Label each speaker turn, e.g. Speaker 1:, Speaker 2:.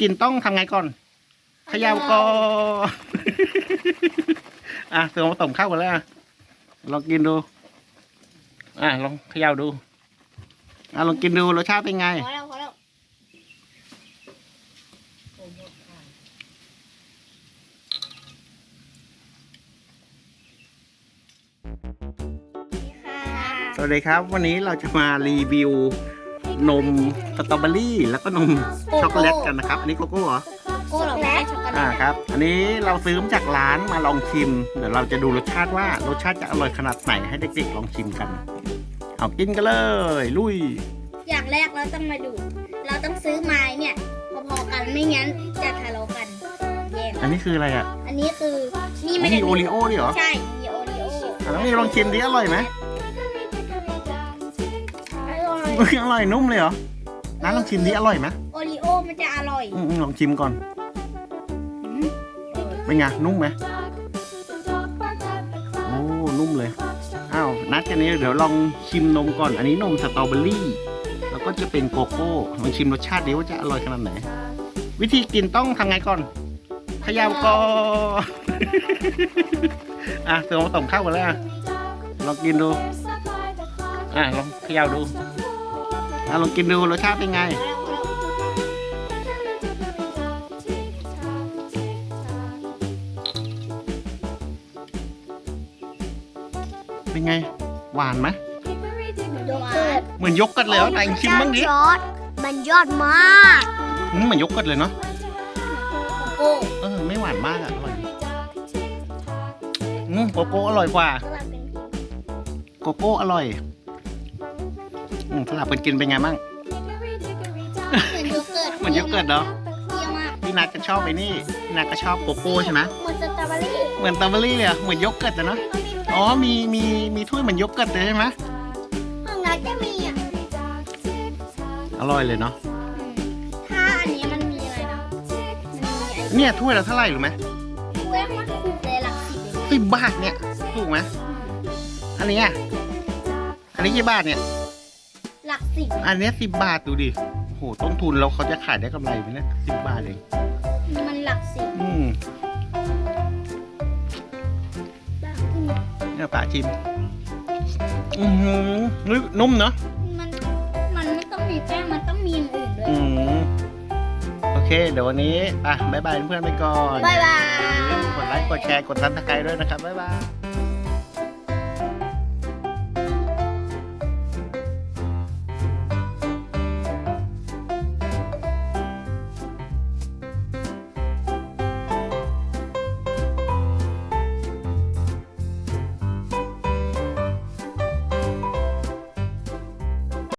Speaker 1: กินต้องทำไงก่อนเขย่าก่อนอะเสือมาต้มข้าวกันแล้วอะลองกินดู อะลองเขย่าดู อะลองกินดูรสชาติเป็นไง
Speaker 2: พอแล้วพอแล้ว
Speaker 1: สวัสดีครับ วันนี้เราจะมารีวิว นมสตรอเบอรี่ แล้วก็นมช็อกโกแลตกันนะครับ อันนี้โกโก้เหรอ
Speaker 2: โก้หรอไม่ช็อกโกแล
Speaker 1: อ่า
Speaker 2: ต
Speaker 1: ครับ อันนี้เราซื้อมาจากร้านมาลองชิม เดี๋ยวเราจะดูรสชาติว่ารสชาติจะอร่อยขนาดไหนให้เด็กๆลองชิมกัน เอากินกันเลย ลุย
Speaker 2: อย่างแรกเราต้องมาดู เราต้องซื้อไม้เนี่ยพอๆกันไม่งั้นจะทะเลาะกันแย่ง
Speaker 1: อันนี้คืออะไรอะ
Speaker 2: อันนี้คือนี่
Speaker 1: อ๋อ
Speaker 2: ไม่
Speaker 1: มี
Speaker 2: ได้
Speaker 1: โอริโอด้วยเหรอ
Speaker 2: ใช่มีโอริโอ
Speaker 1: อะแล้วนี่ลองชิมดิอร่อยไหม
Speaker 2: อร่อย
Speaker 1: อุ๊ยอร่อยนุ่มเลยเหรอน้าลองชิมดิอร่อยไหม
Speaker 2: โอริโอมันจะอร่อย
Speaker 1: อืมๆลองชิมก่อนเป็นไงนุ่มไหมโอ้นุ่มเลยอ้าวนัดกันนี้เดี๋ยวลองชิมนมก่อน อันนี้นมสตรอเบอรี่แล้วก็จะเป็นโกโก้ลองชิมรสชาติดิว่าจะอร่อยขนาดไหน วิธีกินต้องทำไงก่อนเขย่าก่อนอะเสือมาต้มข้าวกันแล้วอะลองกินดู อะลองเขย่าดู อะลองกินดูรสชาติเป็นไง เป็นไง หวานไหม
Speaker 2: โยเกิร์ต
Speaker 1: เหมือนยกกันเลยเหรอไหนชิมบ้างดิ
Speaker 2: ยอดมันยอดมาก
Speaker 1: อืมเหมือนยกกันเลยเนาะ
Speaker 2: โก้
Speaker 1: เออไม่หวานมากอะอร่อยดีอืมโกโก้อร่อยกว่า
Speaker 2: สลับเป็น
Speaker 1: โกโก้อร่อย อืมสลับกันกินเป็นไงบ้าง
Speaker 2: เหมือนโยเกิร์ต
Speaker 1: เหมือนโยเกิร์ตเนาะ
Speaker 2: เปรี้ยวมาก
Speaker 1: พี่นัทก็ชอบไอ้นี่พี่นัทก็ชอบโกโก้ใช่ไหม
Speaker 2: เหมือนสตรอเบอรี่
Speaker 1: เหมือนสตรอเบอรี่เลยอะเหมือนโยเกิร์ตอะเนาะอ๋อมีมีมีถ้วยเหมือนโยเกิร์ตเลยใช่ไหม
Speaker 2: ของนัทจะมีอะ
Speaker 1: อร่อยเลยเนาะ
Speaker 2: ถ้าอันนี้มันมีอะไรนะมันมีไอ้
Speaker 1: เนี่ยถ้วยละเท่าไหร่รู้ไหม
Speaker 2: เว้ยมันถูกเลยหลักสิบเลย
Speaker 1: สิบบาทเนี่ยถูกไหมอันนี้อะอันนี้กี่บาทเนี่ย
Speaker 2: หลักสิบ
Speaker 1: อันเนี้สิบบาทดูดิโอ้โหต้นทุนเราเขาจะขายได้กำไรไหมเนี่ยสิบบาทเอง
Speaker 2: มันหลักสิบ
Speaker 1: อืมเนี่ยป่าชิม อือหือเฮ้ยนุ่มเนาะ
Speaker 2: มันมันไม่ต้องมีแป้งมันต้องมีอย่างอื่นด้วย
Speaker 1: อืมโอเค เดี๋ยววันนี้อะบายบายเพื่อนๆไปก่อน
Speaker 2: บ๊ายบาย
Speaker 1: อย่าลืมกดไลค์กดแชร์กดซับสไครต์ด้วยนะครับ บ๊ายบาย